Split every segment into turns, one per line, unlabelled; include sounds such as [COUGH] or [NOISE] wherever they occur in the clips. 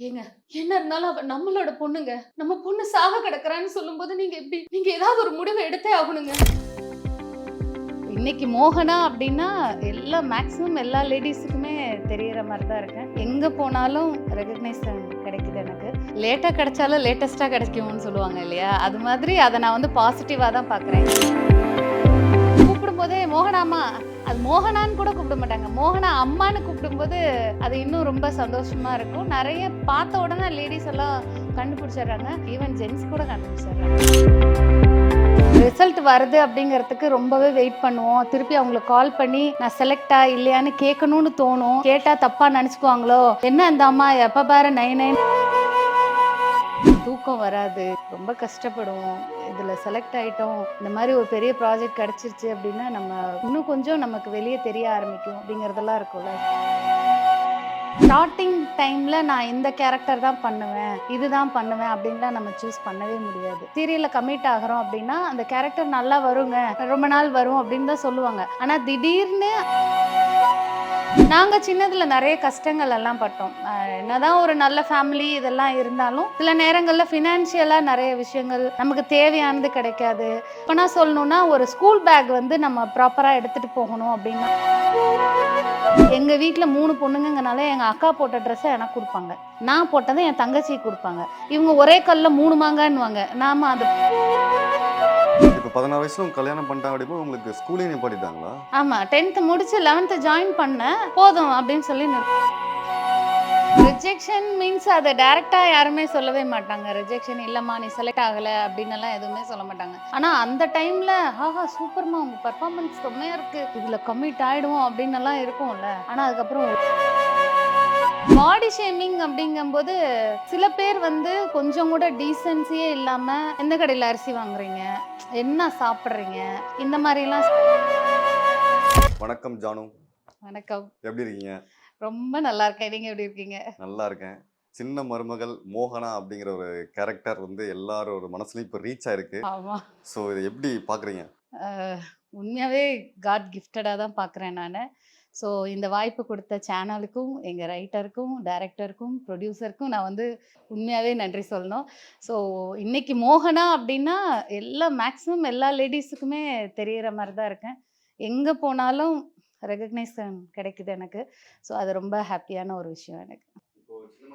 ஏங்க என்ன இருந்தாலும் அவ நம்மளோட பொண்ணுங்க நம்ம பொண்ணு சாக கிடக்குறான்னு சொல்லும்போது நீங்க எப்படி நீங்க ஏதாவது ஒரு முடிவை எடுத்தே ஆகணுங்க. இன்னைக்கு மோகனா அப்படின்னா எல்லா மேக்ஸிமம் எல்லா லேடிஸுக்குமே தெரியற மாதிரி தான் இருக்கேன் எங்க போனாலும் ரெகக்னைசேஷன் கிடைக்குது எனக்கு. லேட்டா கிடைச்சாலும் லேட்டஸ்டா கிடைக்கும்னு சொல்லுவாங்க இல்லையா? அது மாதிரி அதை நான் வந்து பாசிட்டிவா தான் பாக்குறேன் கூப்பிடும்போதே மோகனாமா அது மோகனான்னு கூட கூப்பிட மாட்டாங்க. மோகனா அம்மான்னு கூப்பிடும்போது அது இன்னும் ரொம்ப சந்தோஷமா இருக்கும். நிறைய பார்த்த உடனே லேடிஸ் எல்லாம் கண்டுபிடிச்சிடுறாங்க. ஈவன் ஜென்ஸ் கூட கண்டுபிடிச்சிடுறாங்க. ரிசல்ட் வருது அப்படிங்கிறதுக்கு ரொம்பவே வெயிட் பண்ணுவோம். திருப்பி அவங்களுக்கு கால் பண்ணி நான் செலக்டா இல்லையான்னு கேட்கணும்னு தோணும். கேட்டா தப்பா நினச்சிக்குவாங்களோ? என்ன அந்த அம்மா? எப்போ பாரு நைன் நைன் தூக்கம் வராது ரொம்ப கஷ்டப்படுவோம் இதில் செலக்ட் ஆகிட்டோம் இந்த மாதிரி ஒரு பெரிய ப்ராஜெக்ட் கிடைச்சிருச்சு அப்படின்னா நம்ம இன்னும் கொஞ்சம் நமக்கு வெளியே தெரிய ஆரம்பிக்கும் அப்படிங்கிறதெல்லாம் இருக்கும்ல. ஸ்டார்டிங் டைம்ல நான் இந்த கேரக்டர் தான் பண்ணுவேன் இதுதான் பண்ணுவேன் அப்படின்லாம் நம்ம சூஸ் பண்ணவே முடியாது. சீரியல்ல கமிட் ஆகிறோம் அப்படின்னா அந்த கேரக்டர் நல்லா வருங்க ரொம்ப நாள் வரும் அப்படின்னு தான் சொல்லுவாங்க. ஆனா திடீர்னு நாங்கள் சின்னதில் நிறைய கஷ்டங்கள் எல்லாம் பட்டோம். என்னதான் ஒரு நல்ல ஃபேமிலி இதெல்லாம் இருந்தாலும் சில நேரங்களில் ஃபினான்ஷியலாக நிறைய விஷயங்கள் நமக்கு தேவையானது கிடைக்காது. இப்போ நான் சொல்லணும்னா ஒரு ஸ்கூல் பேக் வந்து நம்ம ப்ராப்பராக எடுத்துகிட்டு போகணும் அப்படின்னா எங்கள் வீட்டில் மூணு பொண்ணுங்கனால எங்கள் அக்கா போட்ட ட்ரெஸ்ஸை எனக்கு கொடுப்பாங்க. நான் போட்டதை என் தங்கச்சிக்கு கொடுப்பாங்க. இவங்க ஒரே கல்லில் மூணு மாங்கான்னுவாங்க. நாம அது
பதினாறு வயசுல உங்க கல்யாணம் பண்ணிட்டாங்க அப்படின்னா உங்களுக்கு ஸ்கூலே நிப்பாட்டிட்டாங்களா?
ஆமா டென்த்து முடிச்சு லெவன்த்து ஜாயின் பண்ணேன். போதும் அப்படின்னு சொல்லி ரிஜெக்ஷன் மீன்ஸ் அதை டைரக்டா யாருமே சொல்லவே மாட்டாங்க. ரிஜெக்ஷன் இல்லம்மா நீ செலக்ட் ஆகல அப்படின்னு எல்லாம் எதுவுமே சொல்ல மாட்டாங்க. ஆனா அந்த டைம்ல ஆஹா சூப்பர்மா உங்க பர்ஃபார்மன்ஸ் செம்மையா இருக்கு. இதுல கம்மிட் ஆயிடுவோம் அப்படின்னு எல்லாம் இருக்கும்ல. ஆனா அதுக்கப்புறம் பாடி ஷேமிங் அப்படிங்கும்போது சில பேர் வந்து கொஞ்சம் கூட டீசென்சியே இல்லாம எந்த கடையில அரிசி வாங்குறீங்க? என்ன சாப்பிட்றீங்க? இந்த மாதிரிலாம்
வணக்கம் ஜானு.
வணக்கம்.
எப்படி இருக்கீங்க?
ரொம்ப நல்லா இருக்கேன். நீங்க எப்படி இருக்கீங்க?
நல்லா இருக்கேன். சின்ன மருமகள் மோகனா அப்படிங்கிற ஒரு கேரக்டர் வந்து எல்லாரோட மனசுலயும் இப்போ ரீச் ஆயிருக்கு.
ஆமா.
ஸோ இதை எப்படி பாக்குறீங்க?
அஹ், உண்மையாவே காட் கிஃப்டடாக தான் பார்க்குறேன் நான். ஸோ இந்த வாய்ப்பு கொடுத்த சேனலுக்கும் எங்கள் ரைட்டருக்கும் டைரக்டருக்கும் ப்ரொடியூசருக்கும் நான் வந்து உண்மையாகவே நன்றி சொல்லணும். ஸோ இன்னைக்கு மோகனா அப்படின்னா எல்லா மேக்ஸிமம் எல்லா லேடிஸுக்குமே தெரிகிற மாதிரி தான் இருக்கேன். எங்கே போனாலும் ரெகக்னைசன் கிடைக்குது எனக்கு. ஸோ அது ரொம்ப ஹாப்பியான ஒரு விஷயம் எனக்கு.
இப்போ சின்ன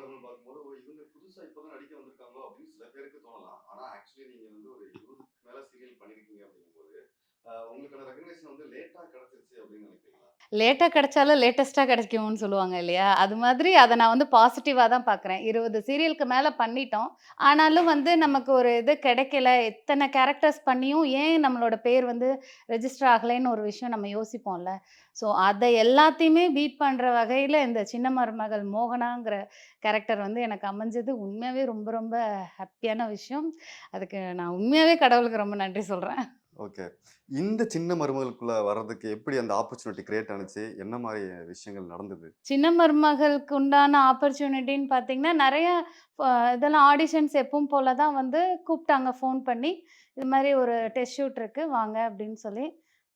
உங்களுக்கான ரெகக்னேஷன் வந்து லேட்டாக கிடச்சிருச்சு அப்படின்னு நினைக்கிறீங்களா?
லேட்டாக கிடைச்சாலும் லேட்டஸ்ட்டாக கிடைக்கும்னு சொல்லுவாங்க இல்லையா? அது மாதிரி அதை நான் வந்து பாசிட்டிவாக தான் பார்க்குறேன். இருபது சீரியலுக்கு மேலே பண்ணிட்டோம். ஆனாலும் வந்து நமக்கு ஒரு இது கிடைக்கல. எத்தனை கேரக்டர்ஸ் பண்ணியும் ஏன் நம்மளோட பேர் வந்து ரெஜிஸ்டர் ஆகலைன்னு ஒரு விஷயம் நம்ம யோசிப்போம்ல. ஸோ அதை எல்லாத்தையுமே பீட் பண்ணுற வகையில் இந்த சின்ன மருமகள் மோகனாங்கிற கேரக்டர் வந்து எனக்கு அமைஞ்சது உண்மையாகவே ரொம்ப ரொம்ப ஹாப்பியான விஷயம். அதுக்கு நான் உண்மையாகவே கடவுளுக்கு ரொம்ப நன்றி சொல்கிறேன்
ஓகே. இந்த சின்ன மருமகளுக்குள்ள வர்றதுக்கு எப்படி அந்த ஆப்பர்ச்சுனிட்டி கிரியேட் ஆனிச்சு? என்ன மாதிரி விஷயங்கள் நடந்தது?
சின்ன மருமகளுக்கு உண்டான ஆப்பர்ச்சுனிட்டின்னு பார்த்தீங்கன்னா நிறைய இதெல்லாம் ஆடிஷன்ஸ் எப்பவும் போல தான் வந்து கூப்பிட்டாங்க ஃபோன் பண்ணி. இது மாதிரி ஒரு டெஸ்ட் ஷூட் இருக்கு வாங்க அப்படின்னு சொல்லி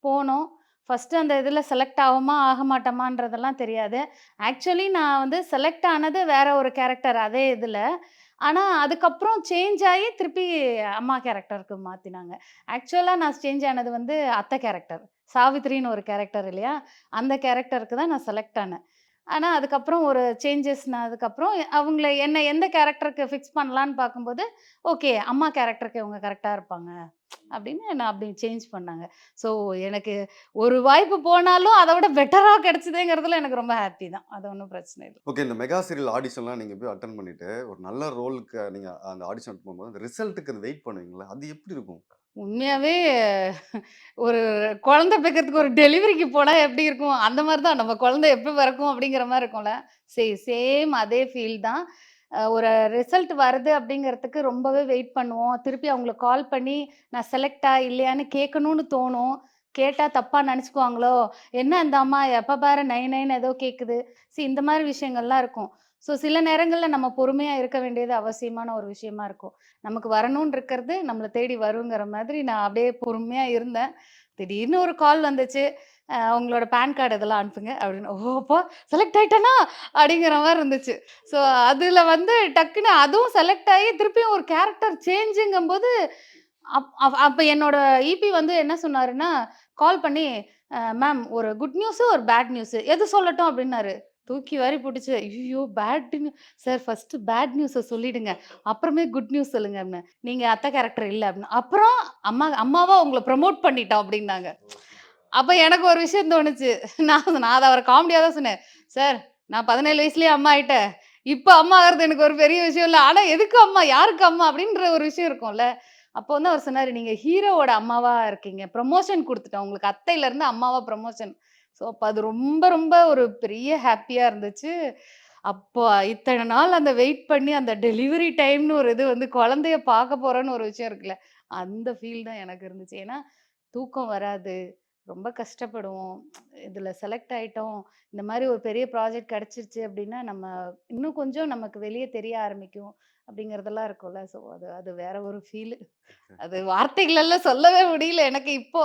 போனோம். ஃபஸ்ட்டு அந்த இதில் செலக்ட் ஆகுமா ஆக மாட்டோமான்றதெல்லாம் தெரியாது. ஆக்சுவலி நான் வந்து செலக்ட் ஆனது வேற ஒரு கேரக்டர் அதே இதில். ஆனால் அதுக்கப்புறம் சேஞ்ச் ஆகி திருப்பி அம்மா கேரக்டருக்கு மாற்றினாங்க ஆக்சுவலாக நான் சேஞ்ச் ஆனது வந்து அத்தை கேரக்டர் சாவித்ரின்னு ஒரு கேரக்டர் இல்லையா? அந்த கேரக்டருக்கு தான் நான் செலக்ட் ஆனேன். ஆனால் அதுக்கப்புறம் ஒரு சேஞ்சஸ்னதுக்கப்புறம் அவங்கள என்ன எந்த கேரக்டருக்கு ஃபிக்ஸ் பண்ணலான்னு பார்க்கும்போது ஓகே அம்மா கேரக்டருக்கு இவங்க கரெக்டாக இருப்பாங்க. அப்படின்னு என்ன அப்படி சேஞ்ச் பண்ணாங்க. ஸோ எனக்கு ஒரு வாய்ப்பு போனாலும் அதை விட பெட்டராக கிடைச்சதுங்கிறதுல எனக்கு ரொம்ப ஹாப்பி தான். அது ஒன்றும் பிரச்சனை இல்லை.
ஓகே இந்த மெகா சீரியல் ஆடிஷன்லாம் நீங்கள் போய் அட்டன் பண்ணிவிட்டு ஒரு நல்ல ரோலுக்கு நீங்கள் அந்த ஆடிஷன் போகும்போது அந்த ரிசல்ட்டுக்கு வெயிட் பண்ணுவீங்களா அது எப்படி இருக்கும்?
உண்மையாகவே ஒரு குழந்தை பெக்கிறதுக்கு ஒரு டெலிவரிக்கு போனால் எப்படி இருக்கும்? அந்த மாதிரி தான் நம்ம குழந்தை எப்போ பிறக்கும் அப்படிங்கிற மாதிரி இருக்கும்ல. சே சேம் அதே ஃபீல் தான். ஒரு ரிசல்ட் வருது அப்படிங்கிறதுக்கு ரொம்பவே வெயிட் பண்ணுவோம். திருப்பி அவங்களுக்கு கால் பண்ணி நான் செலக்டா இல்லையான்னு கேட்கணும்னு தோணும். கேட்டால் தப்பாக நினச்சிக்குவாங்களோ? என்ன அந்த அம்மா எப்போ பாரு நைன் நைன் ஏதோ கேட்குது சி இந்த மாதிரி விஷயங்கள்லாம் இருக்கும். ஸோ சில நேரங்களில் நம்ம பொறுமையாக இருக்க வேண்டியது அவசியமான ஒரு விஷயமா இருக்கும். நமக்கு வரணும்னு இருக்கிறது நம்மளை தேடி வருங்கிற மாதிரி நான் அப்படியே பொறுமையாக இருந்தேன். திடீர்னு ஒரு கால் வந்துச்சு. உங்களோட பேன் கார்டு இதெல்லாம் அனுப்புங்க அப்படின்னு. ஓ அப்போ செலக்ட் ஆயிட்டேனா? அப்படிங்கிற மாதிரி இருந்துச்சு. ஸோ அதில் வந்து டக்குன்னு அதுவும் செலக்ட் ஆகி திருப்பியும் ஒரு கேரக்டர் சேஞ்சுங்கும்போது அப் அப்- அப்போ என்னோட இபி வந்து என்ன சொன்னாருன்னா கால் பண்ணி மேம் ஒரு குட் நியூஸு ஒரு பேட் நியூஸு எது சொல்லட்டும் அப்படின்னாரு. தூக்கி வாரி போட்டுச்சு. ஐயோ பேட் சார் ஃபர்ஸ்ட் பேட் நியூஸை சொல்லிடுங்க. அப்புறமே குட் நியூஸ் சொல்லுங்க அப்படின்னு நீங்க அத்தை கேரக்டர் இல்லை அப்படின்னு அப்புறம் அம்மா அம்மாவா உங்களை ப்ரமோட் பண்ணிட்டோம் அப்படின்னாங்க அப்போ எனக்கு ஒரு விஷயம் தோணுச்சு. நான் நான் அதை அவரை காமெடியாக தான் சொன்னேன். சார் நான் பதினேழு வயசுலயே அம்மா ஆயிட்டேன். இப்போ அம்மா ஆகிறது எனக்கு ஒரு பெரிய விஷயம் இல்லை. ஆனால் எதுக்கு அம்மா? யாருக்கு அம்மா? அப்படின்ற ஒரு விஷயம் இருக்கும்ல. அப்போ வந்து அவர் சொன்னார் நீங்கள் ஹீரோவோட அம்மாவா இருக்கீங்க. ப்ரமோஷன் கொடுத்துட்டோம். உங்களுக்கு அத்தையிலேருந்து அம்மாவா ப்ரமோஷன் ஸோ அப்போ அது ரொம்ப ரொம்ப ஒரு பெரிய ஹாப்பியாக இருந்துச்சு. அப்போ இத்தனை நாள் அந்த வெயிட் பண்ணி அந்த டெலிவரி டைம்னு ஒரு இது வந்து குழந்தைய பார்க்க போறேன்னு ஒரு விஷயம் இருக்குல்ல அந்த ஃபீல் தான் எனக்கு இருந்துச்சு. ஏன்னா தூக்கம் வராது ரொம்ப கஷ்டப்படுவோம் இதில் செலக்ட் ஆயிட்டோம் இந்த மாதிரி ஒரு பெரிய ப்ராஜெக்ட் கிடச்சிருச்சு அப்படின்னா நம்ம இன்னும் கொஞ்சம் நமக்கு வெளியே தெரிய ஆரம்பிக்கும் அப்படிங்கிறதெல்லாம் இருக்கும்ல. ஸோ அது அது வேற ஒரு ஃபீல். [LAUGHS] அது வார்த்தைகளெல்லாம் சொல்லவே முடியல எனக்கு இப்போ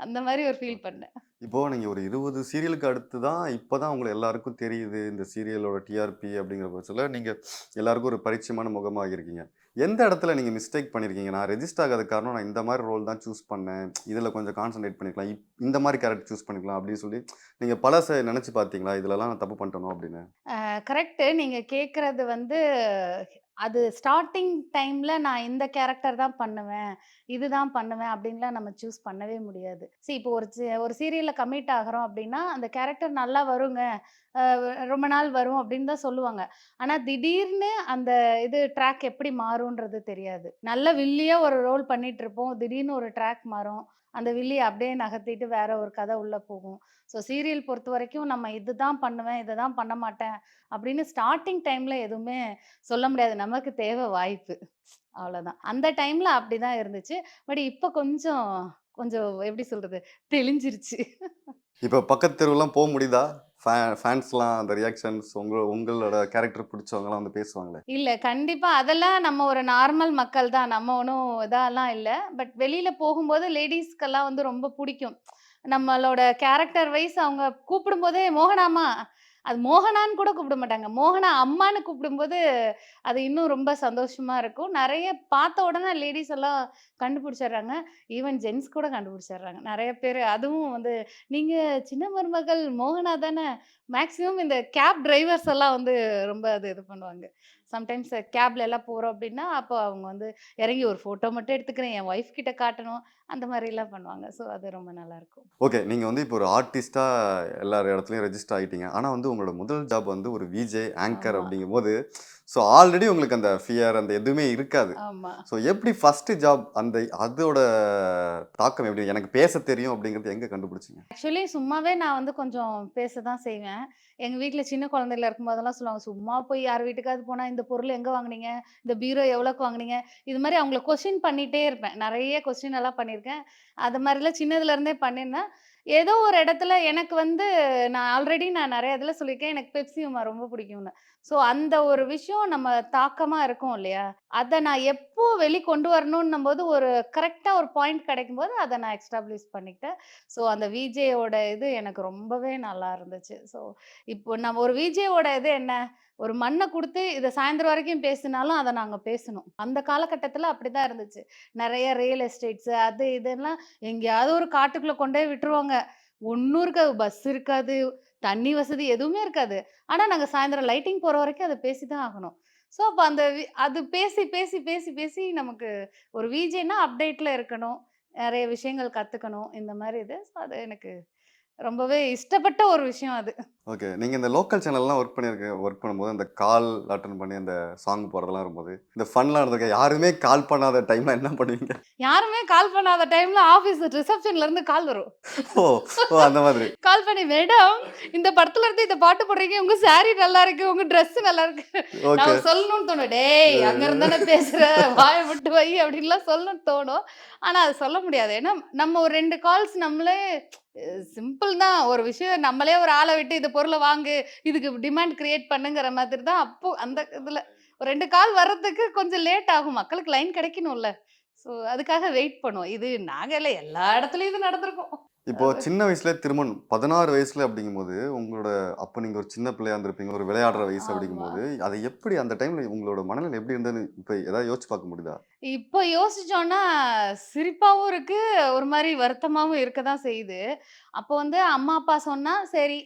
அந்த மாதிரி ஒரு ஃபீல் பண்ணேன்.
இப்போது நீங்கள் ஒரு இருபது சீரியலுக்கு அடுத்து தான் இப்போ தான் உங்களை எல்லாருக்கும் தெரியுது இந்த சீரியலோட டிஆர்பி அப்படிங்கிற பட்சத்தில் நீங்கள் எல்லாருக்கும் ஒரு பரிச்சயமான முகமாக இருக்கீங்க. எந்த இடத்துல நீங்கள் மிஸ்டேக் பண்ணிருக்கீங்க? நான் ரெஜிஸ்டர் ஆகாத காரணம் நான் இந்த மாதிரி ரோல் தான் சூஸ் பண்ணேன். இதில் கொஞ்சம் கான்சன்ட்ரேட் பண்ணிக்கலாம். இப்- இந்த மாதிரி கேரக்டர் சூஸ் பண்ணிக்கலாம் அப்படின்னு சொல்லி நீங்கள் பழச நினச்சி பார்த்தீங்களா? இதுலலாம் நான் தப்பு பண்ணிட்டணும் அப்படின்னு?
கரெக்டு நீங்கள் கேட்குறது வந்து அது ஸ்டார்டிங் டைமில் நான் இந்த கேரக்டர் தான் பண்ணுவேன் இதுதான் பண்ணுவேன் அப்படின்லாம் நம்ம சூஸ் பண்ணவே முடியாது. சரி இப்போ ஒரு ஒரு சீரியலில் கமிட் ஆகிறோம் அப்படின்னா அந்த கேரக்டர் நல்லா வருங்க ரொம்ப நாள் வரும் அப்படின்னு தான் சொல்லுவாங்க. ஆனால் திடீர்னு அந்த இது ட்ராக் எப்படி மாறும்ன்றது தெரியாது. நல்ல வில்லியாக ஒரு ரோல் பண்ணிட்டு இருப்போம் திடீர்னு ஒரு ட்ராக் மாறும். அந்த வில்லியை அப்படியே நகர்த்திட்டு வேற ஒரு கதை உள்ளே போகும். ஸோ சீரியல் பொறுத்த வரைக்கும் நம்ம இதுதான் பண்ணுவேன் இதை தான் பண்ண மாட்டேன் அப்படின்னு ஸ்டார்டிங் டைம்ல எதுவுமே சொல்ல முடியாது. நமக்கு தேவை வாய்ப்பு. அவ்வளோதான் அந்த டைம்ல அப்படிதான் இருந்துச்சு. பட் இப்போ கொஞ்சம் கொஞ்சம் எப்படி சொல்றது? தெளிஞ்சிருச்சு.
இப்போ பக்கத்து தெருவுலாம் போக முடியுதா? ஃபேன்ஸ்லாம் அந்த ரியாக்ஷன்ஸ் உங்க உங்களோட கேரக்டர் பிடிச்சவங்கலாம் வந்து பேசுவாங்களே?
இல்லை கண்டிப்பாக அதெல்லாம் நம்ம ஒரு நார்மல் மக்கள் தான். நம்ம ஒன்றும் இதெல்லாம் இல்லை. பட் வெளியில் போகும்போது லேடிஸ்க்கெல்லாம் வந்து ரொம்ப பிடிக்கும். நம்மளோட கேரக்டர் வைஸ் அவங்க கூப்பிடும்போதே மோகனாமா அது மோகனான்னு கூட கூப்பிட மாட்டாங்க. மோகனா அம்மான்னு கூப்பிடும்போது அது இன்னும் ரொம்ப சந்தோஷமா இருக்கும். நிறைய பார்த்த உடனே லேடிஸ் எல்லாம் கண்டுபிடிச்சிடுறாங்க. ஈவன் ஜென்ஸ் கூட கண்டுபிடிச்சிடுறாங்க. நிறைய பேர் அதுவும் வந்து நீங்க சின்ன மருமகள் மோகனா தானே? மேக்ஸிமம் இந்த கேப் டிரைவர்ஸ் எல்லாம் வந்து ரொம்ப அது இது பண்ணுவாங்க. சம்டைம்ஸ் கேப்ல எல்லாம் போகிறோம் அப்படின்னா அப்போ அவங்க வந்து இறங்கி ஒரு ஃபோட்டோ மட்டும் எடுத்துக்கிறேன் என் ஒய்ஃப் கிட்ட காட்டணும் அந்த மாதிரிலாம் பண்ணுவாங்க. ஸோ அது ரொம்ப நல்லா இருக்கும்.
ஓகே நீங்கள் வந்து இப்போ ஒரு ஆர்டிஸ்ட்டாக எல்லார் இடத்துலையும் ரெஜிஸ்டர் ஆகிட்டீங்க ஆனால் வந்து உங்களோட முதல் ஜாப் வந்து ஒரு விஜே ஆங்கர்
ஆமா.
அப்படிங்கும்போது ஸோ ஆல்ரெடி உங்களுக்கு அந்த ஃபியர் அந்த எதுவுமே இருக்காது. ஸோ எப்படி ஃபர்ஸ்ட் ஜாப் அந்த அதோட தாக்கம் எப்படி எனக்கு பேச தெரியும் அப்படிங்கிறது எங்கே கண்டுபிடிச்சிங்க?
ஆக்சுவலி சும்மாவே நான் வந்து கொஞ்சம் பேச தான் செய்வேன். எங்க வீட்ல சின்ன குழந்தையில இருக்கும்போதெல்லாம் சொல்லுவாங்க சும்மா போய் யார் வீட்டுக்காவது போனா இந்த பொருள் எங்க வாங்குனீங்க? இந்த பீரோ எவ்வளோக்கு வாங்குனீங்க? இது மாதிரி அவங்கள கொஸ்டின் பண்ணிட்டே இருப்பேன். நிறைய கொஸ்டின் எல்லாம் பண்ணியிருக்கேன். அது மாதிரிலாம் சின்னதுல இருந்தே பண்ணியிருந்தேன். ஏதோ ஒரு இடத்துல எனக்கு வந்து நான் ஆல்ரெடி நான் நிறைய இதில் சொல்லியிருக்கேன். எனக்கு பெப்சி உமா ரொம்ப பிடிக்கும்னு. ஸோ அந்த ஒரு விஷயம் நம்ம தாக்கமாக இருக்கும் இல்லையா? அதை நான் எப்போ வெளி கொண்டு வரணுன்னும் போது ஒரு கரெக்டாக ஒரு பாயிண்ட் கிடைக்கும் போது அதை நான் எக்ஸ்டாப்ளிஷ் பண்ணிக்கிட்டேன். ஸோ அந்த விஜேயோட இது எனக்கு ரொம்பவே நல்லா இருந்துச்சு. ஸோ இப்போ நம்ம ஒரு விஜேயோட இது என்ன? ஒரு மண்ணை கொடுத்து இதை சாயந்தரம் வரைக்கும் பேசினாலும் அதை நாங்கள் பேசணும். அந்த காலகட்டத்தில் அப்படி தான் இருந்துச்சு. நிறைய ரியல் எஸ்டேட்ஸு அது இதெல்லாம் எங்கேயாவது ஒரு காட்டுக்குள்ளே கொண்டே விட்டுருவாங்க. ஒன்றும் இருக்காது. பஸ் இருக்காது. தண்ணி வசதி எதுவுமே இருக்காது. ஆனால் நாங்கள் சாயந்தரம் லைட்டிங் போகிற வரைக்கும் அதை பேசி தான் ஆகணும். ஸோ அப்போ அந்த வி- அது பேசி பேசி பேசி பேசி நமக்கு ஒரு விஜேனா அப்டேட்டில் இருக்கணும். நிறைய விஷயங்கள் கற்றுக்கணும் இந்த மாதிரி இது. ஸோ அது எனக்கு ரொம்பவே இஷ்டப்பட்ட ஒரு விஷயம் அது.
ஓகே. நீங்கள் இந்த லோக்கல் சேனல்லாம் ஒர்க் பண்ணியிருக்க ஒர்க் பண்ணும்போது அந்த கால் அட்டன் பண்ணி அந்த சாங் போகிறதெல்லாம் இருக்கும்போது இந்த ஃபன்லாம் இருந்திருக்க? யாருமே கால் பண்ணாத டைமில் என்ன பண்ணுவீங்க?
யாருமே கால் பண்ணாத டைம்ல ஆஃபீஸ் ரிசப்ஷன்ல இருந்து கால் வரும்.
ஓ ஓ அந்த மாதிரி.
கால் பண்ணி மேடம் இந்த படத்துல இருந்து இந்த பாட்டு போடுறீங்க. உங்க saree நல்லா இருக்கு உங்க Dress நல்லா இருக்கு. நான் சொல்லணும்னு தோணும் டேய் அங்க இருந்தானே பேசுற? வாயை விட்டு வை அப்படின்லாம் சொல்லணும்னு தோணும். ஆனா அது சொல்ல முடியாது. ஏன்னா நம்ம ஒரு ரெண்டு கால்ஸ் நம்மளே சிம்பிள் தான். ஒரு விஷயம் நம்மளே ஒரு ஆளை விட்டு இந்த பொருளை வாங்கு இதுக்கு டிமாண்ட் கிரியேட் பண்ணுங்கிற மாதிரி தான் அப்போ அந்த இதில் ஒரு ரெண்டு கால் வர்றதுக்கு கொஞ்சம் லேட் ஆகும். மக்களுக்கு லைன் கிடைக்கணும்ல. ஸோ அதுக்காக வெயிட் பண்ணுவோம். இது நாங்கள் இல்லை எல்லா இடத்துலையும் இது நடந்திருக்கும்.
இப்போ சின்ன வயசுல திருமணம் பதினாறு வயசுல அப்படிங்கும்போது உங்களோட அப்ப நீங்க ஒரு சின்ன பிள்ளையா இருந்திருப்பீங்க ஒரு விளையாடுற வயசு. அப்படிங்கும்போது அதை எப்படி அந்த டைம்ல உங்களோட மனநிலை எப்படி இருந்ததுன்னு இப்ப ஏதாவது யோசிச்சு பார்க்க முடியுதா
இப்போ யோசிச்சோன்னா சிரிப்பாவும் இருக்கு, ஒரு மாரி வருத்தமாவும் இருக்க தான் செய்யுது. அப்போ வந்து அம்மா, அப்பா சொன்னா சரி,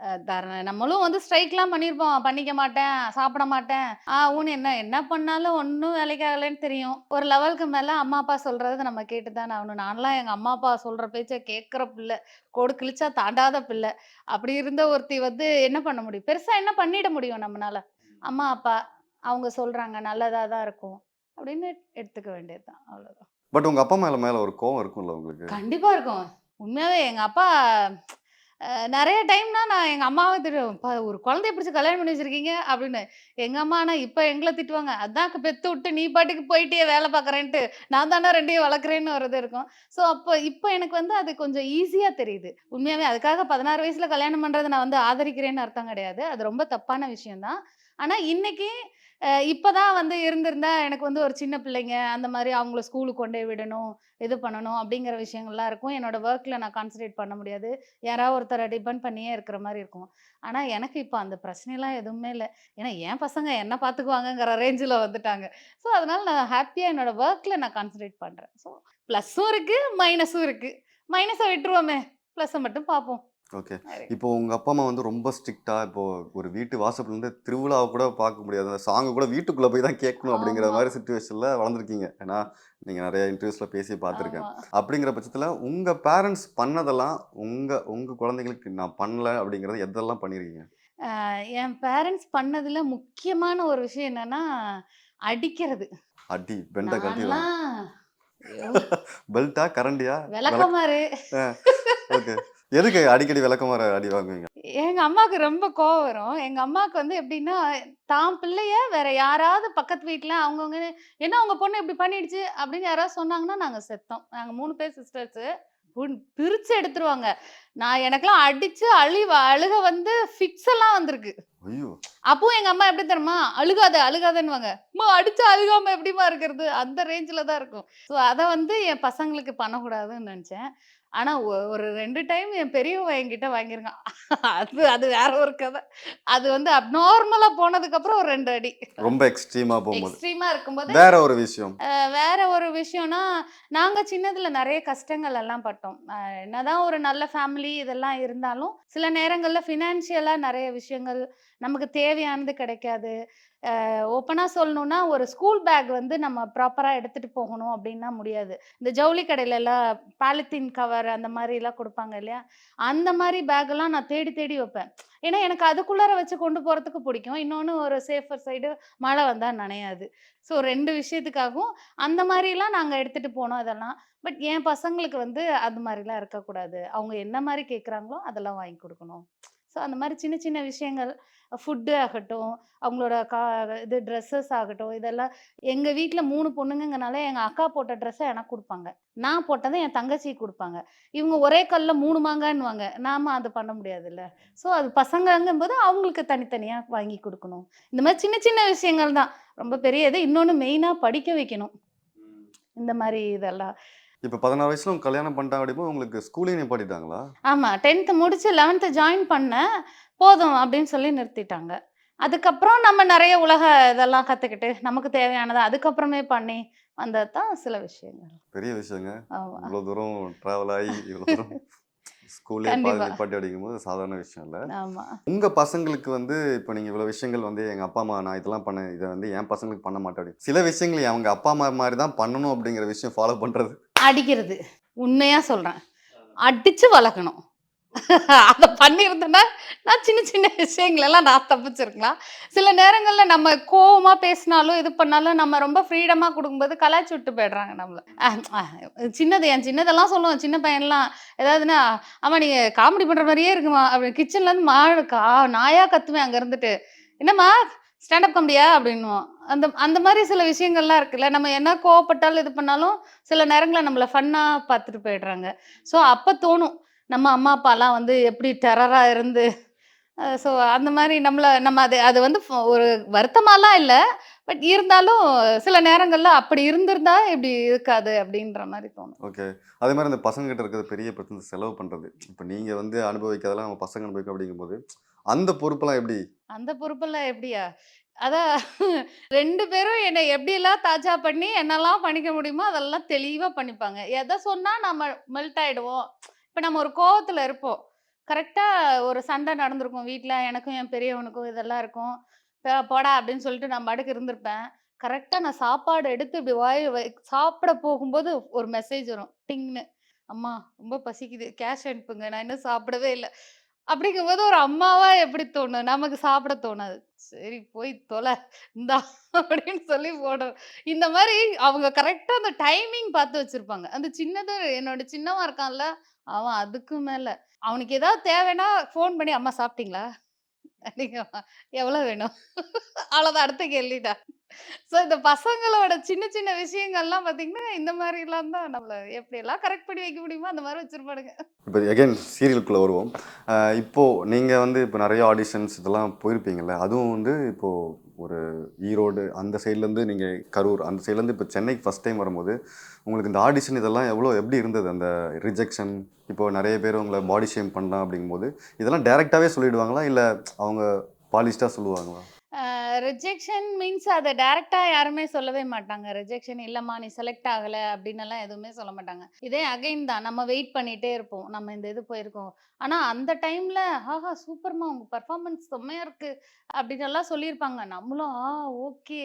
அ தர நம்மளும் வந்து ஸ்ட்ரைக்லாம் பண்ணியிருப்போம். பண்ணிக்க மாட்டேன், சாப்பிட மாட்டேன். ஆ ஊன்னு என்ன என்ன பண்ணாலும் ஒண்ணும் வேலைக்கு ஆகலைன்னு தெரியும். ஒரு லெவலுக்கு மேல அம்மா, அப்பா சொல்றத நம்ம கேட்டு தானே ஆகணும். நான்லாம் எங்க அம்மா, அப்பா சொல்ற பேச்ச கேட்கிற பிள்ளை. கோடு கிழிச்சா தாண்டாத பிள்ளை. அப்படி இருந்த ஒருத்தி வந்து என்ன பண்ண முடியும்? பெருசா என்ன பண்ணிட முடியும் நம்மனால? அம்மா, அப்பா அவங்க சொல்றாங்க நல்லதா தான் இருக்கும். அப்படின்னு எடுத்துக்க வேண்டியது தான். அவ்வளோதான்.
பட் உங்க அப்பா மேல மேல ஒரு கோவம் இருக்கும்ல உங்களுக்கு
கண்டிப்பா இருக்கும். உண்மையாவே எங்க அப்பா நிறைய டைம்னா நான் எங்கள் அம்மாவை திட்டுவேன். ஒரு குழந்தைய பிடிச்சி கல்யாணம் பண்ணி வச்சிருக்கீங்க" அப்படின்னு. எங்கள் அம்மா ஆனால் இப்போ எங்களை திட்டுவாங்க. "அதான் பெத்து விட்டு நீ பாட்டுக்கு போயிட்டே வேலை பார்க்குறேன்ட்டு. நான் தானே ரெண்டையும் வளர்க்குறேன்னு" வரது இருக்கும். ஸோ அப்போ இப்போ எனக்கு வந்து அது கொஞ்சம் ஈஸியாக தெரியுது. உண்மையாகவே அதுக்காக பதினாறு வயசில் கல்யாணம் பண்ணுறது நான் வந்து ஆதரிக்கிறேன்னு அர்த்தம் கிடையாது. அது ரொம்ப தப்பான விஷயம்தான் ஆனால் இன்னைக்கு இப்போதான் தான் வந்து இருந்திருந்தா எனக்கு வந்து ஒரு சின்ன பிள்ளைங்க, அந்த மாதிரி அவங்கள ஸ்கூலுக்கு கொண்டு போய் விடணும், இது பண்ணணும் அப்படிங்கிற விஷயங்கள்லாம் இருக்கும். என்னோட ஒர்க்கில் நான் கான்சன்ட்ரேட் பண்ண முடியாது. யாராவது ஒருத்தரை டிபெண்ட் பண்ணியே இருக்கிற மாதிரி இருக்கும். ஆனால் எனக்கு இப்போ அந்த பிரச்சனைலாம் எதுவுமே இல்லை ஏன்னா என் பசங்க என்ன பார்த்துக்குவாங்கங்கிற ரேஞ்சில் வந்துட்டாங்க. ஸோ அதனால நான் ஹாப்பியாக என்னோட ஒர்க்கில் நான் கான்சன்ட்ரேட் பண்ணுறேன் ஸோ ப்ளஸ்ஸும் இருக்குது மைனஸும் இருக்குது மைனஸை விட்டுருவோமே! ப்ளஸ்ஸை மட்டும் பார்ப்போம்.
ஓகே இப்போ உங்க அப்பா அம்மா வந்து ரொம்ப ஸ்ட்ரிக்ட்டா இப்போ ஒரு வீட்டு வாசல்ல இருந்து திருவிழாவை கூட பார்க்க முடியாது அந்த சாங் கூட வீட்டுக்குள்ள போய் தான் கேட்கணும் அப்படிங்கிற. மாதிரி சுச்சுவேஷன்ல வளர்ந்துருக்கீங்க ஏன்னா நீங்க நிறைய இன்டர்வியூஸ்ல பேசி பார்த்துருக்கேன். அப்படிங்கிற பட்சத்துல உங்க பேரண்ட்ஸ் பண்ணதெல்லாம் உங்க உங்க குழந்தைங்களுக்கு நான் பண்ணல அப்படிங்கறது எதெல்லாம் பண்ணிருக்கீங்க
அ என் பேரண்ட்ஸ் பண்ணதுல முக்கியமான ஒரு விஷயம் என்னன்னா, அடிக்கிறது.
அடி பெண்டை
ஐயோ!
பெல்ட்டா கரண்டியா
விளக்கமாறு.
ஓகே எதுக்கு அடிக்கடி விளக்கமாற அடி வாங்குவீங்க
எங்க அம்மாவுக்கு ரொம்ப கோவம் வரும். எங்க அம்மாவுக்கு வந்து எப்படின்னா, தான் பிள்ளைய வேற யாராவது பக்கத்து வீட்ல அவங்கவங்க "என்ன உங்க பொண்ணு இப்படி பண்ணிடுச்சு" அப்படின்னு யாராவது சொன்னாங்கன்னா, நாங்க செத்தோம். நாங்க 3 பேர் சிஸ்டர்ஸு. பிரிச்சு எடுத்துருவாங்க. நான் எனக்கெல்லாம் அடிச்சு அழிவ அழுக வந்து ஃபிக்ஸ் எல்லாம் வந்திருக்கு.
ஐயோ
அப்பவும் எங்க அம்மா எப்படி தெரியுமா? "அழுகாத, அழுகாதன்னுவாங்க." "அம்மா அடிச்சா அழுகாம எப்படிம்மா இருக்கிறது?" அந்த ரேஞ்சில தான் இருக்கும். ஸோ அத வந்து என் பசங்களுக்கு பண்ணக்கூடாதுன்னு நெனச்சேன். ஆனா ஒ ஒரு 2 டைம் என் பெரியவன் என்கிட்ட வாங்கியிருக்கான். அது அது வேற ஒரு கதை. அது வந்து அப்நார்மலா போனதுக்கப்புறம் ஒரு 2 அடி.
ரொம்ப எக்ஸ்ட்ரீமா போகும்போது
எக்ஸ்ட்ரீமா இருக்கும்போது
வேற ஒரு விஷயம்
வேற ஒரு விஷயம்னா, நாங்க சின்னதுல நெறைய கஷ்டங்கள் எல்லாம் பட்டோம். என்னதான் ஒரு நல்ல ஃபேமிலி இதெல்லாம் இருந்தாலும், சில நேரங்கள்ல ஃபினான்ஷியலா நெறைய விஷயங்கள் நமக்கு தேவையானது கிடைக்காது. ஓப்பனாக சொல்லணும்னா, ஒரு ஸ்கூல் பேக் வந்து நம்ம ப்ராப்பராக எடுத்துகிட்டு போகணும் அப்படின்னா முடியாது. இந்த ஜவுளி கடையிலலாம் பாலித்தீன் கவர் அந்த மாதிரிலாம் கொடுப்பாங்க இல்லையா? அந்த மாதிரி பேக்கெல்லாம் நான் தேடி தேடி வைப்பேன். ஏன்னா, எனக்கு அதுக்குள்ளார வச்சு கொண்டு போகிறதுக்கு பிடிக்கும். இன்னொன்று ஒரு சேஃபர் சைடு மழை வந்தால் நனையாது. ஸோ ரெண்டு விஷயத்துக்காகவும் அந்த மாதிரிலாம் நாங்கள் எடுத்துகிட்டு போனோம் அதெல்லாம். பட் என் பசங்களுக்கு வந்து அது மாதிரிலாம் இருக்கக்கூடாது. அவங்க என்ன மாதிரி கேட்குறாங்களோ, அதெல்லாம் வாங்கி கொடுக்கணும் ஸோ அந்த மாரி சின்ன சின்ன விஷயங்கள், ஃபுட்டு ஆகட்டும், அவங்களோட கா இது ட்ரெஸ்ஸஸ் ஆகட்டும், இதெல்லாம் எங்க வீட்ல 3 பொண்ணுங்கங்கனால, எங்க அக்கா போட்ட ட்ரெஸ்ஸ எனக்கு குடுப்பாங்க. நான் போட்டத என் தங்கச்சிக்கு குடுப்பாங்க. இவங்க ஒரே கல்லுல 3 மாங்கான்னுவாங்க. நாம அத பண்ண முடியாதுல்ல. ஸோ அது பசங்கங்கும்போது அவங்களுக்கு தனித்தனியா வாங்கி குடுக்கணும். இந்த மாரி சின்ன சின்ன விஷயங்கள் தான். ரொம்ப பெரிய இது. இன்னொன்னு மெயினா படிக்க வைக்கணும். இந்த மாரி இதெல்லாம்.
இப்ப 16 வயசுல உங்க கல்யாணம் பண்ணிட்டாங்க அப்படிங்கும்போது உங்களுக்கு ஸ்கூலையும் நிப்பாட்டிட்டாங்களா
ஆமா. 10த் முடிச்சு 11த் ஜாயின் பண்ணேன். போதும் அப்படின்னு சொல்லி நிறுத்திட்டாங்க. அதுக்கப்புறம் நம்ம நெறைய உலக இதெல்லாம் கத்துக்கிட்டு, நமக்கு தேவையானத அதுக்கப்புறமே பண்ணி வந்தது தான் சில விஷயங்கள்.
பெரிய விஷயங்க
ஆமா.
இவ்வளவு தூரம் டிராவல் ஆகி இவ்வளவு தூரம் ஸ்கூல்லே பாதி
கண்டிப்பா.
நிப்பாட்டி அப்படிங்கும்போது சாதாரண விஷயம் இல்ல
ஆமா.
உங்க பசங்களுக்கு வந்து இப்போ நீங்க இவ்வளவு விஷயங்கள் வந்து எங்க அப்பா அம்மா நான் இதெல்லாம் பண்ணேன் இதை வந்து என் பசங்களுக்கு பண்ண மாட்டேன் அப்படி சில விஷயங்களை அவங்க அப்பா அம்மா மாதிரி தான் பண்ணணும் அப்படிங்கிற விஷயம் ஃபாலோ பண்றது
அடிக்கிறது. உண்மையா சொல்றேன். அடிச்சு வளர்க்கணும். அதை பண்ணியிருந்தேன்னா, நான் சின்ன சின்ன விஷயங்களெல்லாம் நான் தப்பிச்சிருக்கலாம். சில நேரங்களில் நம்ம கோவமாக பேசினாலும், இது பண்ணாலும் நம்ம ரொம்ப ஃப்ரீடமாக கொடுக்கும்போது கலாச்சி விட்டு போயிடுறாங்க நம்மள. சின்னது என் சின்னதெல்லாம் சொல்லுவேன். சின்ன பையன்லாம் ஏதாவதுன்னா, "அம்மா நீங்கள் காமெடி பண்ணுற மாதிரியே இருக்குமா" அப்படி கிச்சன்லேருந்து மாடு கா நாயாக கத்துவேன் அங்கே இருந்துட்டு. "என்னம்மா ஸ்டாண்டப் காமெடியா?" அப்படின்னுவான். அந்த அந்த மாதிரி சில விஷயங்கள்லாம் இருக்குல்ல. நம்ம என்ன கோவப்பட்டாலும், இது பண்ணாலும் சில நேரங்களில் நம்மளை ஃபன்னாக பார்த்துட்டு போயிடுறாங்க. ஸோ அப்போ தோணும். நம்ம அம்மா, அப்பாலாம் வந்து எப்படி டெரராக இருந்து ஸோ அந்த மாதிரி நம்மளை நம்ம அது அது வந்து ஒரு வருத்தமாலாம் இல்லை பட் இருந்தாலும் சில நேரங்களில் அப்படி இருந்திருந்தா இப்படி இருக்காது அப்படின்ற மாதிரி தோணும்
ஓகே அதே மாதிரி இந்த பசங்க கிட்ட இருக்கிறது பெரிய பிரச்சனை செலவு பண்ணுறது இப்போ நீங்கள் வந்து அனுபவிக்காதெல்லாம் நம்ம பசங்க அனுபவிக்கும் அப்படிங்கும்போது அந்த பொறுப்பெல்லாம் எப்படி?
அந்த பொறுப்பெல்லாம் எப்படியா? அதான் [LAUGHS] ரெண்டு பேரும் என்னை எப்படியெல்லாம் தாஜா பண்ணி என்னெல்லாம் பண்ணிக்க முடியுமோ அதெல்லாம் தெளிவாக பண்ணிப்பாங்க. எதை சொன்னால் நம்ம மெல்ட் ஆகிடுவோம் இப்போ நம்ம ஒரு கோவத்தில் இருப்போம். கரெக்டாக ஒரு சண்டை நடந்திருக்கும் வீட்டில் எனக்கும் என் பெரியவனுக்கும் இதெல்லாம் இருக்கும். போடா அப்படின்னு சொல்லிட்டு நான் பாட்டுக்கு இருந்திருப்பேன். கரெக்டாக நான் சாப்பாடு எடுத்து இப்படி வாய் வை சாப்பிட போகும்போது ஒரு மெசேஜ் வரும். டிங்னு. அம்மா ரொம்ப பசிக்குது. கேஷ் அனுப்புங்க. நான் இன்னும் சாப்பிடவே இல்லை. அப்படிங்கும்போது ஒரு அம்மாவா எப்படி தோணும்? நமக்கு சாப்பிட தோணாது. சரி போய் தொலை இந்தா அப்படின்னு சொல்லி போடும். இந்த மாதிரி அவங்க கரெக்டா அந்த டைமிங் பார்த்து வச்சிருப்பாங்க. அந்த சின்னது என்னோட சின்னவன் இருக்கான்ல அவன் அதுக்கு மேல. அவனுக்கு ஏதாவது தேவைன்னா ஃபோன் பண்ணி அம்மா சாப்பிட்டீங்களா? நீங்க எவ்வளவு வேணும்? அவ்வளவுதான் அடுத்த கேள்விடா ஸோ இந்த பசங்களோட சின்ன சின்ன விஷயங்கள்லாம் பார்த்தீங்கன்னா இந்த மாதிரிலாம் தான் நம்மள எப்படியெல்லாம் கரெக்ட் பண்ணி வைக்க முடியுமோ அந்த மாதிரி வச்சிருப்பானுங்க.
இப்போ எகைன் சீரியலுக்குள்ளே வருவோம். இப்போது இப்போ நீங்கள் வந்து இப்போ நிறைய ஆடிஷன்ஸ் இதெல்லாம் போயிருப்பீங்கல்ல அதுவும் வந்து இப்போது ஒரு ஈரோடு அந்த சைட்லேருந்து நீங்கள் கரூர் அந்த சைட்லேருந்து இப்போ சென்னைக்கு ஃபஸ்ட் டைம் வரும்போது உங்களுக்கு இந்த ஆடிஷன் இதெல்லாம் எவ்வளோ எப்படி இருந்தது? அந்த ரிஜெக்ஷன் இப்போ நிறைய பேர் உங்களை பாடி ஷேம் பண்ணலாம் அப்படிங்கும்போது இதெல்லாம் டேரெக்டாகவே சொல்லிடுவாங்களா? இல்லை அவங்க பாலிஸ்டாக சொல்லுவாங்களா?
ரிஜெக்ஷன் மீன்ஸ் அதை டைரெக்டாக யாருமே சொல்லவே மாட்டாங்க. ரிஜெக்ஷன் இல்லைம்மா நீ செலக்ட் ஆகலை அப்படின்னெல்லாம் எதுவுமே சொல்ல மாட்டாங்க. இதே அகைன் தான் நம்ம வெயிட் பண்ணிகிட்டே இருப்போம். நம்ம இந்த இது போயிருக்கோம். ஆனால் அந்த டைமில் ஆஹா சூப்பர்மா உங்கள் பர்ஃபார்மன்ஸ் செம்மையாக இருக்குது அப்படின்னு எல்லாம் சொல்லியிருப்பாங்க. நம்மளும் ஆ ஓகே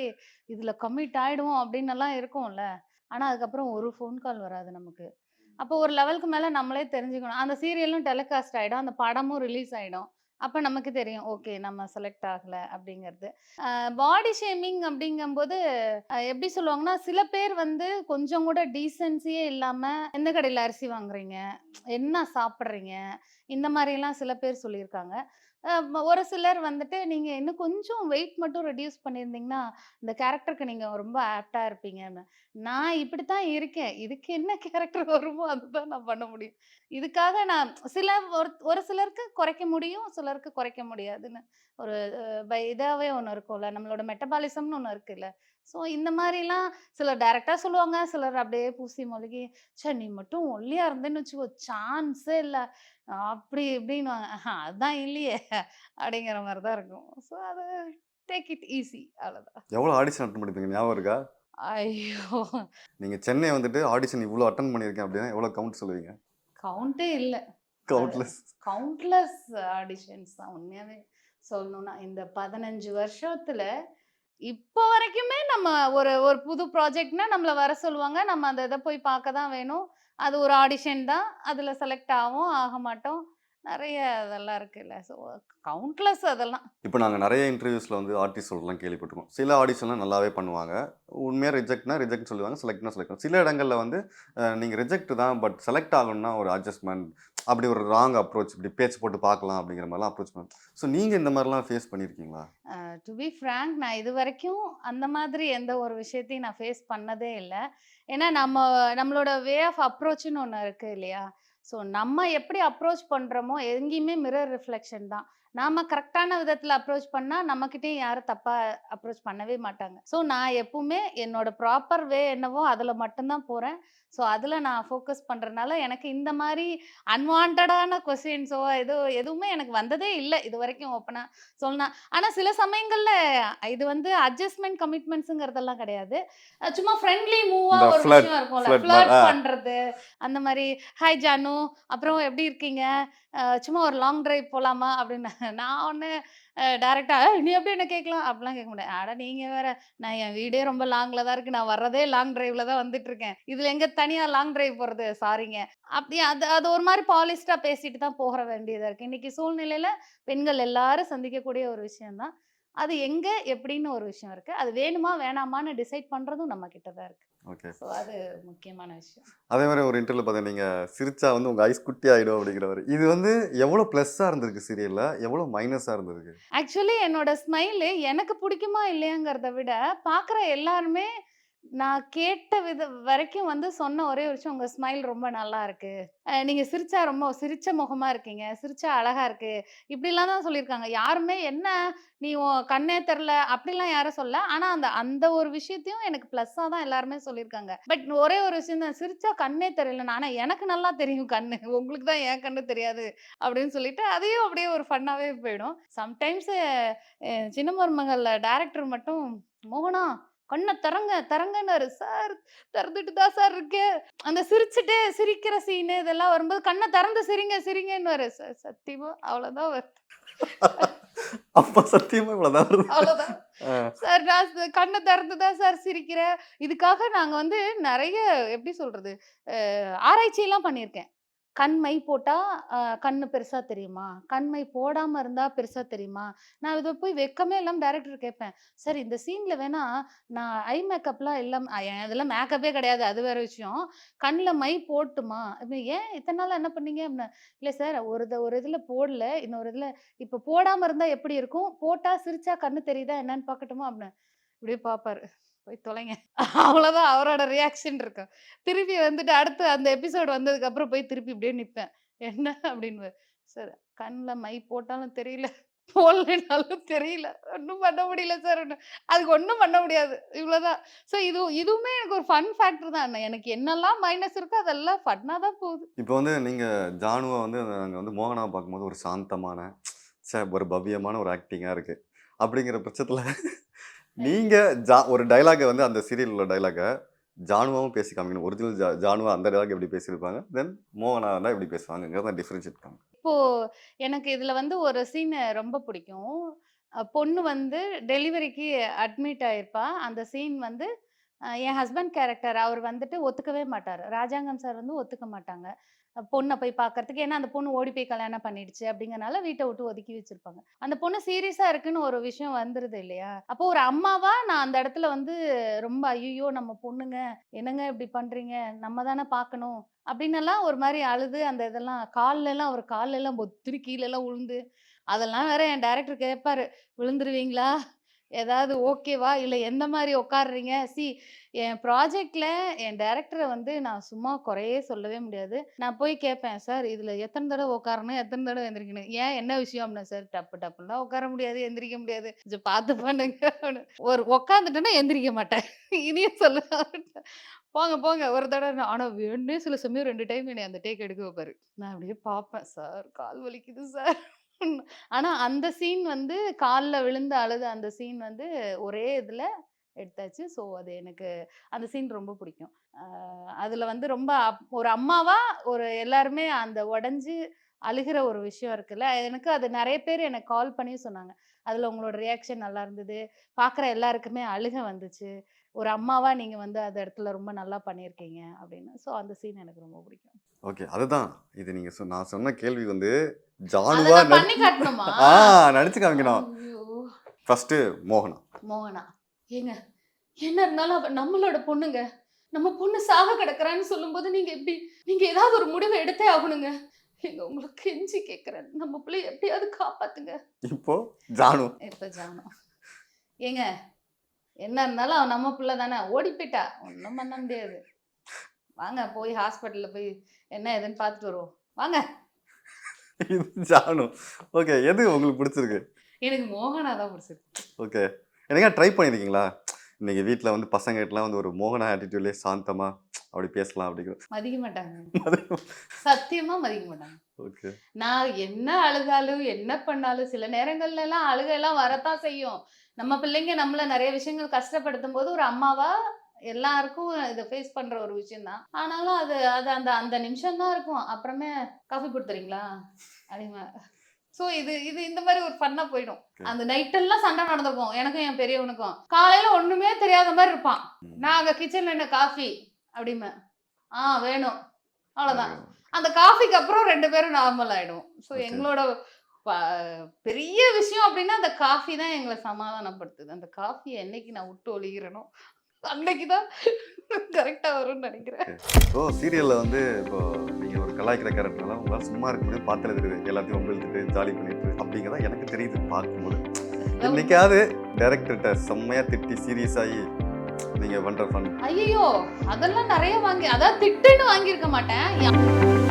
இதில் கம்மிட் ஆகிடுவோம் அப்படின்னு எல்லாம் இருக்கும்ல. ஆனால் அதுக்கப்புறம் ஒரு ஃபோன் கால் வராது நமக்கு. அப்போ ஒரு லெவலுக்கு மேலே நம்மளே தெரிஞ்சுக்கணும். அந்த சீரியலும் டெலிகாஸ்ட் ஆகிடும் அந்த படமும் ரிலீஸ் ஆகிடும் அப்போ நமக்கு தெரியும் ஓகே நம்ம செலக்ட் ஆகலை அப்படிங்கிறது. பாடி ஷேமிங் அப்படிங்கும்போது எப்படி சொல்லுவாங்கன்னா சில பேர் வந்து கொஞ்சம் கூட டீசென்சியே இல்லாமல் எந்த கடையில் அரிசி வாங்குறீங்க? என்ன சாப்பிட்றீங்க? இந்த மாதிரிலாம் சில பேர் சொல்லியிருக்காங்க. ஒரு சிலர் வந்துட்டு நீங்கள் இன்னும் கொஞ்சம் வெயிட் மட்டும் ரெடியூஸ் பண்ணியிருந்தீங்கன்னா இந்த கேரக்டருக்கு நீங்கள் ரொம்ப ஆப்டாக இருப்பீங்கன்னு. நான் இப்படி தான் இருக்கேன். இதுக்கு என்ன கேரக்டர் வருமோ அதுதான் நான் பண்ண முடியும். இதுக்காக நான் சில ஒரு ஒரு சிலருக்கு குறைக்க முடியும் சிலருக்கு குறைக்க முடியாதுன்னு ஒரு பை இதாகவே ஒன்று இருக்கும்ல. நம்மளோட மெட்டபாலிசம்னு ஒன்று இருக்குல்ல. ஸோ இந்த மாதிரிலாம் சிலர் டைரெக்டாக சொல்லுவாங்க. சிலர் அப்படியே பூசி மொழிகி சே நீ மட்டும் ஒல்லியாக இருந்தேன்னு வச்சுக்கோ சான்ஸே இல்லை. அப்படி இப்படின்னு அதுதான் இல்லையே. அப்படிங்கிற மாதிரி தான் இருக்கும். ஸோ அது டேக் இட் ஈஸி அவ்வளோதான்
எவ்வளோ ஆடிஷன் அட்டன் பண்ணிருப்பீங்க ஞாபகம் இருக்கா?
ஐயோ.
நீங்கள் சென்னை வந்துட்டு ஆடிஷன் இவ்வளோ அட்டன் பண்ணியிருக்கேன் அப்படின்னா எவ்வளோ கவுண்ட் சொல்லுவீங்க?
கவுண்டே இல்லை.
கவுண்ட்லெஸ்.
கவுண்ட்லெஸ் ஆடிஷன்ஸ் தான் உண்மையாவே சொல்லணும்னா. இந்த பதினஞ்சு வருஷத்துல இப்போ வரைக்குமே நம்ம ஒரு ஒரு புது ப்ராஜெக்ட்னா நம்மளை வர சொல்லுவாங்க. நம்ம அந்த இதை போய் பார்க்க தான் வேணும். அது ஒரு ஆடிஷன் தான். அதில் செலக்ட் ஆகும் ஆக மாட்டோம். நிறைய அதெல்லாம் இருக்குல்ல. ஸோ கவுண்ட்லெஸ் அதெல்லாம்.
இப்போ நாங்கள் நிறைய இன்டர்வியூஸில் வந்து ஆர்டிஸ்ட் சொல்லலாம் கேள்விப்பட்டிருக்கோம். சில ஆடிஷன்லாம் நல்லாவே பண்ணுவாங்க. உண்மையாக ரிஜெக்ட்னா ரிஜெக்ட் சொல்லுவாங்க. செலக்ட்னா செலக்ட் சில இடங்களில் வந்து நீங்கள் ரிஜெக்ட் தான் பட் செலக்ட் ஆகணும்னா ஒரு அட்ஜஸ்ட்மெண்ட் அப்படி ஒரு ராங் அப்ரோச் இப்படி பேச்சு போட்டு பார்க்கலாம் அப்படிங்கிற மாதிரிலாம் அப்ரோச் பண்ண ஸோ நீங்கள் இந்த மாதிரிலாம் ஃபேஸ் பண்ணியிருக்கீங்களா
டு பி ஃப்ரேங்க் நான் இது வரைக்கும் அந்த மாதிரி எந்த ஒரு விஷயத்தையும் நான் ஃபேஸ் பண்ணதே இல்லை. ஏன்னா நம்ம நம்மளோட வே ஆஃப் அப்ரோச்சுன்னு ஒன்று இருக்குது இல்லையா? ஸோ நம்ம எப்படி அப்ரோச் பண்ணுறோமோ எங்கேயுமே மிரர் ரிஃப்ளெக்ஷன் தான். நாம கரெக்டான விதத்தில் அப்ரோச் பண்ணால் நம்மக்கிட்டேயும் யாரும் தப்பாக அப்ரோச் பண்ணவே மாட்டாங்க. ஸோ நான் எப்பவுமே என்னோட ப்ராப்பர் வே என்னவோ அதில் மட்டும்தான் போகிறேன் ஸோ அதில் நான் ஃபோக்கஸ் பண்ணுறதுனால எனக்கு இந்த மாதிரி அன்வான்டான கொஸ்டின்ஸோ எதோ எதுவுமே எனக்கு வந்ததே இல்லை இது வரைக்கும் ஓப்பனாக சொல்லலாம் ஆனா சில சமயங்கள்ல இது வந்து அட்ஜஸ்ட்மெண்ட் கமிட்மெண்ட்ஸுங்கிறதெல்லாம் கிடையாது. சும்மா ஃப்ரெண்ட்லி மூவா ஒரு விஷயம் இருக்கும்ல. பண்றது அந்த மாதிரி ஹாய் ஜானு. அப்புறம் எப்படி இருக்கீங்க? சும்மா ஒரு லாங் டிரைவ் போகலாமா அப்படின்னு. நான் ஒன்று டேரெக்டாக நீ எப்படி என்ன கேட்கலாம்? அப்படிலாம் கேட்க முடியாது ஆடா நீங்கள் வேற நான் என் வீடே ரொம்ப லாங்கில் தான் இருக்குது நான் வர்றதே லாங் டிரைவில் தான் வந்துட்டு இருக்கேன் இதில் எங்கே தனியாக லாங் டிரைவ் போகிறது சாரிங்க. அப்படி அது அது ஒரு மாதிரி பாலிஸ்டாக பேசிட்டு தான் போகிற வேண்டியதாக இருக்குது இன்றைக்கி சூழ்நிலையில் பெண்கள் எல்லாரும் சந்திக்கக்கூடிய ஒரு விஷயம்தான் அது எங்கே எப்படின்னு ஒரு விஷயம் இருக்குது அது வேணுமா வேணாமான்னு டிசைட் பண்ணுறதும் நம்ம கிட்ட தான் இருக்குது
ஓகே
ஸோ அது முக்கியமான விஷயம்.
அதே மாதிரி ஒரு இன்டர்வியூல பார்த்தேன் நீங்கள் சிரிச்சா வந்து உங்கள் ஐஸ் குட்டி ஆகிடும் அப்படிங்கிற மாதிரி. இது வந்து எவ்வளோ ப்ளஸ்ஸாக இருந்திருக்கு சீரியலில் எவ்வளோ மைனஸாக இருந்திருக்கு?
ஆக்சுவலி என்னோட ஸ்மைலு எனக்கு பிடிக்குமா இல்லையாங்கிறத விட பார்க்குற எல்லாருமே நான் கேட்ட வித வரைக்கும் வந்து சொன்ன ஒரே ஒரு விஷயம் உங்க ஸ்மைல் ரொம்ப நல்லா இருக்கு. நீங்கள் நீங்க சிரிச்சா ரொம்ப சிரிச்ச முகமா இருக்கீங்க சிரிச்சா அழகா இருக்கு. இப்படிலாம் தான் சொல்லியிருக்காங்க. யாருமே என்ன நீ உன் கண்ணே தெரில அப்படிலாம் யாரும் சொல்ல ஆனா அந்த அந்த ஒரு விஷயத்தையும் எனக்கு ப்ளஸ்ஸாக தான் எல்லாருமே சொல்லியிருக்காங்க. பட் ஒரே ஒரு விஷயம் தான் சிரிச்சா கண்ணே தெரியல ஆனா எனக்கு நல்லா தெரியும் கண்ணு. உங்களுக்கு தான் என் கண்ணு தெரியாது அப்படின்னு சொல்லிட்டு அதையும் அப்படியே ஒரு ஃபன்னாகவே போயிடும். சம்டைம்ஸ் சின்ன மருமகள் டேரக்டர் மட்டும் மோகனா கண்ணை திறங்க திறங்கன்னாரு. சார் திறந்துட்டு தான் சார் இருக்கு. அந்த சிரிச்சுட்டு சிரிக்கிற சீனு இதெல்லாம் வரும்போது கண்ணை திறந்து சிரிங்க சிரிங்கன்னு சார் சத்தியமா அவ்வளோதான் வருது. [LAUGHS]
அப்ப சத்தியமா இவ்வளவுதான் வருது.
அவ்வளோதான்
ஆ,
சார் நான் கண்ணை திறந்து தான் சார் சிரிக்கிறேன் இதுக்காக நாங்கள் வந்து நிறைய எப்படி சொல்றது அஹ், ஆராய்ச்சியெல்லாம் பண்ணியிருக்கேன். கண்மை போட்டால் கண்ணு பெருசாக தெரியுமா? கண்மை போடாமல் இருந்தால் பெருசாக தெரியுமா? நான் இதை போய் வெக்கமே இல்லாமல் டேரக்டர் கேட்பேன் சார் இந்த சீனில் வேணா நான் ஐ மேக்கப்லாம் எல்லாம் அதெல்லாம் மேக்கப்பே கிடையாது அது வேற விஷயம். கண்ணில் மை போட்டுமா? ஏன் இத்தனை நாள் என்ன பண்ணீங்க? அப்படின்னா. இல்லை சார் ஒரு ஒரு இதில் போடல. இன்னொரு இதில் இப்போ போடாமல் இருந்தால் எப்படி இருக்கும்? போட்டால் சிரிச்சா கண்ணு தெரியுதா என்னன்னு பார்க்கட்டுமா? அப்படின்னு. இப்படியே பார்ப்பாரு. போய் தொலைங்க. அவ்வளோதான் அவரோட ரியாக்ஷன் இருக்கும். திருப்பி வந்துட்டு அடுத்து அந்த எபிசோடு வந்ததுக்கு அப்புறம் போய் திருப்பி இப்படியே நிற்பேன் என்ன? அப்படின்னு சார் கண்ணில் மை போட்டாலும் தெரியல. போடலைனாலும் தெரியல. ஒன்றும் பண்ண முடியல சார். அதுக்கு ஒன்றும் பண்ண முடியாது. இவ்வளோதான் ஸோ இது இதுவுமே எனக்கு ஒரு ஃபன் ஃபேக்டர் தான் எனக்கு என்னெல்லாம் மைனஸ் இருக்கோ அதெல்லாம் ஃபன்னாக தான் போகுது.
இப்போ வந்து நீங்கள் ஜானுவை வந்து அங்கே வந்து மோகனாவை பார்க்கும்போது ஒரு சாந்தமான சார் ஒரு பவ்யமான ஒரு ஆக்டிங்காக இருக்குது அப்படிங்கிற பட்சத்தில் நீங்க ஜா ஒரு டைலாகை வந்து அந்த சீரியல் உள்ள டைலாகை ஜானுவாவும் பேசி காமிக்கணும் ஒரிஜினல் ஜா ஜானுவா அந்த டைலாக் எப்படி பேசியிருப்பாங்க? தென் மோகனா தான் எப்படி பேசுவாங்கிறத டிஃப்ரென்ஷியேட் காமிக்கும்
இப்போ எனக்கு இதுல வந்து ஒரு சீன் ரொம்ப பிடிக்கும். பொண்ணு வந்து டெலிவரிக்கு அட்மிட் ஆயிருப்பா. அந்த சீன் வந்து என் ஹஸ்பண்ட் கேரக்டர் அவர் வந்துட்டு ஒத்துக்கவே மாட்டார். ராஜாங்கம் சார் வந்து ஒத்துக்க மாட்டாங்க. பொண்ணை போய் பார்க்கறதுக்கு ஏன்னா அந்த பொண்ணு ஓடி போய் கல்யாணம் பண்ணிடுச்சு அப்படிங்கறனால வீட்டை விட்டு ஒதுக்கி வச்சிருப்பாங்க. அந்த பொண்ணு சீரியஸா இருக்குன்னு ஒரு விஷயம் வந்துருது இல்லையா? அப்போ ஒரு அம்மாவா நான் அந்த இடத்துல வந்து ரொம்ப ஐயோ நம்ம பொண்ணுங்க என்னங்க இப்படி பண்றீங்க? நம்ம தானே பார்க்கணும் அப்படின்னெல்லாம் ஒரு மாதிரி அழுது. அந்த இதெல்லாம் கால்ல எல்லாம் ஒரு கால்ல எல்லாம் பொத்திரி கீழே எல்லாம் உளுந்து அதெல்லாம் வேற என் டேரக்டர் கேட்பாரு விழுந்துருவீங்களா? ஏதாவது ஓகேவா? இல்லை எந்த மாதிரி உட்காடுறீங்க சி என் ப்ராஜெக்டில் என் டைரக்டரை வந்து நான் சும்மா குறையே சொல்லவே முடியாது. நான் போய் கேட்பேன் சார் இதில் எத்தனை தடவை உட்காரணும் எத்தனை தடவை எந்திரிக்கணும்? ஏன் என்ன விஷயம் அப்படின்னா சார் டப்பு டப்புலாம் உட்கார முடியாது எந்திரிக்க முடியாது. கொஞ்சம் பார்த்து பண்ணுங்க ஒரு உட்காந்துட்டேன்னா எந்திரிக்க மாட்டேன். இனியும் சொல்ல போங்க போங்க. ஒரு தடவை ஆனால் வேணும்னே சில சமயம் ரெண்டு டைம் என்னை அந்த டேக் எடுக்க வைப்பாரு. நான் அப்படியே பார்ப்பேன் சார் கால் வலிக்குது சார். ஆனா அந்த சீன் வந்து காலில் விழுந்து அழுது அந்த சீன் வந்து ஒரே இதுல எடுத்தாச்சு. ஸோ அது எனக்கு அந்த சீன் ரொம்ப பிடிக்கும். அதில் அதுல வந்து ரொம்ப அப்- ஒரு அம்மாவா ஒரு எல்லாருமே அந்த உடஞ்சி அழுகிற ஒரு விஷயம் இருக்குல்ல எனக்கு அது நிறைய பேர் எனக்கு கால் பண்ணி சொன்னாங்க. அதுல உங்களோட ரியாக்ஷன் நல்லா இருந்தது. பார்க்குற எல்லாருக்குமே அழுக வந்துச்சு. ஒரு அம்மாவா நீங்க வந்து அந்த இடத்துல ரொம்ப நல்லா பண்ணியிருக்கீங்க அப்படின்னு. ஸோ அந்த சீன் எனக்கு ரொம்ப பிடிக்கும்.
ஓகே. அதுதான். இது நீங்க நான் சொன்ன கேள்வி வந்து ஜானுவா ஆ நடிச்சு காமிக்கணும். ஃபர்ஸ்ட் மோகனா.
மோகனா. ஏங்க என்ன இருந்தாலும் நம்மளோட பொண்ணுங்க. நம்ம பொண்ணு சாக கிடக்குறான்னு சொல்லும்போது நீங்க எப்படி நீங்க ஏதாவது ஒரு முடிவை எடுத்தே ஆகணுங்க. எங்க உங்களுக்கு கெஞ்சி கேட்குறேன் நம்ம பிள்ளைய எப்படியாவது காப்பாத்துங்க.
இப்போ ஜானு.
இப்ப ஜானம் ஏங்க என்ன இருந்தாலும் நம்ம பிள்ளை தானே. ஓடி போயிட்டா. ஒன்றும் பண்ண முடியாது. வாங்க போய் ஹாஸ்பிட்டல்ல போய் என்ன ஏதுன்னு பார்த்துட்டு வருவோம். வாங்க.
இது ஜானு. ஓகே எது உங்களுக்கு பிடிச்சிருக்கு?
எனக்கு மோகனா தான் பிடிச்சிருக்கு.
ஓகே என்னங்க ட்ரை பண்ணியிருக்கீங்களா இன்னைக்கு வீட்டில் வந்து பசங்ககிட்டலாம் வந்து ஒரு மோகனா ஆட்டிடியூட்லேயே சாந்தமா அப்படி பேசலாம் அப்படிங்கிற
மதிக்க மாட்டாங்க. சத்தியமா மதிக்க மாட்டாங்க.
ஓகே
நான் என்ன அழுதாலும் என்ன பண்ணாலும் சில நேரங்கள்ல எல்லாம் அழுகை எல்லாம் வரத்தான் செய்யும். நம்ம பிள்ளைங்க நம்மள நிறைய விஷயங்கள் கஷ்டப்படுத்தும் போது ஒரு அம்மாவா எல்லாருக்கும் இதை ஃபேஸ் பண்ற ஒரு விஷயம் தான் ஆனாலும் அது அது அந்த அந்த நிமிஷம் தான் இருக்கும். அப்புறமே காஃபி கொடுத்துறீங்களா? அப்படிமா ஸோ இது இது இந்த மாதிரி ஒரு ஃபன்னா போயிடும். அந்த நைட்டெல்லாம் சண்டை நடந்திருக்கும். எனக்கும் என் பெரியவனுக்கும். காலையில ஒண்ணுமே தெரியாத மாதிரி இருப்பான். நான் அங்க கிச்சன்ல என்ன காஃபி அப்படிமே ஆ வேணும். அவ்வளவுதான். அந்த காஃபிக்கு அப்புறம் ரெண்டு பேரும் நார்மல் ஆயிடும் ஸோ. எங்களோட பெரிய விஷயம் அப்படின்னா அந்த காஃபி தான் எங்களை சமாதானப்படுத்துது. அந்த காஃபியை என்னைக்கு நான் விட்டு ஒழிகிறேனோ அன்னைக்கு தான் கரெக்டாக வரும்னு நினைக்கிறேன்.
ஸோ சீரியலில் வந்து இப்போ நீங்கள் ஒரு கலாய்க்கிற கேரக்டர்லாம் உங்களால் சும்மா இருக்க முடியும் பார்த்துல தெரியுது. எல்லாத்தையும் உங்கள்கிட்ட ஜாலி பண்ணிட்டு அப்படிங்கிறதா எனக்கு தெரியுது பார்க்கும்போது. என்னைக்காவது டேரக்டர்கிட்ட செம்மையாக திட்டி சீரியஸ் ஆகி நீங்க பண்ற ஃபன்
ஐயோ அதெல்லாம் நிறைய வாங்கி அதாவது திட்டுன்னு வாங்கியிருக்க மாட்டேன்.